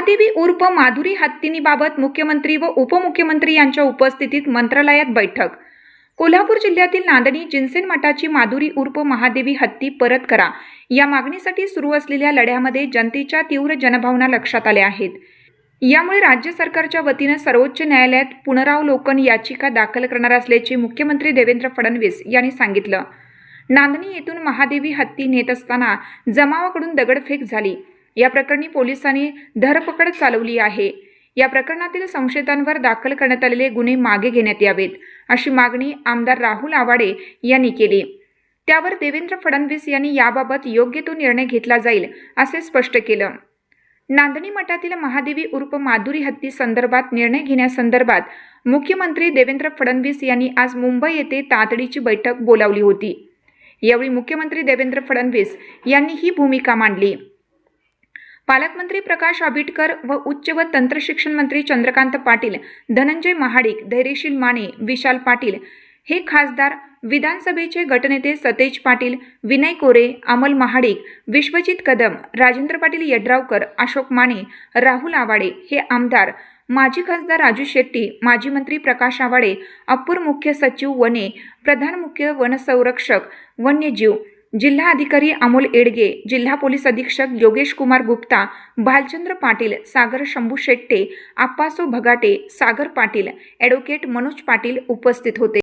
महादेवी उर्फ माधुरी हत्तीनीबाबत मुख्यमंत्री व उपमुख्यमंत्री यांच्या उपस्थितीत मंत्रालयात बैठक. कोल्हापूर जिल्ह्यातील नांदणी जिन्सेन मठाची माधुरी उर्फ महादेवी हत्ती परत करा. या मागणीसाठी सुरू असलेल्या लढ्यामध्ये जनतेच्या तीव्र जनभावना लक्षात आल्या आहेत. यामुळे राज्य सरकारच्या वतीनं सर्वोच्च न्यायालयात पुनरावलोकन याचिका दाखल करणार असल्याचे मुख्यमंत्री देवेंद्र फडणवीस यांनी सांगितलं. नांदणी येथून महादेवी हत्ती नेत असताना जमावाकडून दगडफेक झाली. या प्रकरणी पोलिसांनी धरपकड चालवली आहे. या प्रकरणातील संशयितांवर दाखल करण्यात आलेले गुन्हे मागे घेण्यात यावेत अशी मागणी आमदार राहुल आवाडे यांनी केली. त्यावर देवेंद्र फडणवीस यांनी याबाबत योग्य तो निर्णय घेतला जाईल असे स्पष्ट केलं. नांदणी मठातील महादेवी उर्फ माधुरी हत्ती संदर्भात निर्णय घेण्यासंदर्भात मुख्यमंत्री देवेंद्र फडणवीस यांनी आज मुंबई येथे तातडीची बैठक बोलावली होती. यावेळी मुख्यमंत्री देवेंद्र फडणवीस यांनी ही भूमिका मांडली. पालकमंत्री प्रकाश आंबेडकर व उच्च व तंत्रशिक्षण मंत्री चंद्रकांत पाटील धनंजय महाडिक धैर्यशील माने विशाल पाटील हे खासदार विधानसभेचे गटनेते सतेज पाटील विनय कोरे अमल महाडिक विश्वजित कदम राजेंद्र पाटील यड्रावकर अशोक माने राहुल आवाडे हे आमदार माजी खासदार राजू शेट्टी माजी मंत्री प्रकाश आवाडे अप्पर मुख्य सचिव वने प्रधान मुख्य वनसंरक्षक वन्यजीव जिल्हा अधिकारी अमोल एडगे जिल्हा पोलीस अधीक्षक योगेश कुमार गुप्ता भालचंद्र पाटील सागर शंभू शेट्टे आप्पासो भगाटे सागर पाटील ॲडव्होकेट मनोज पाटील उपस्थित होते.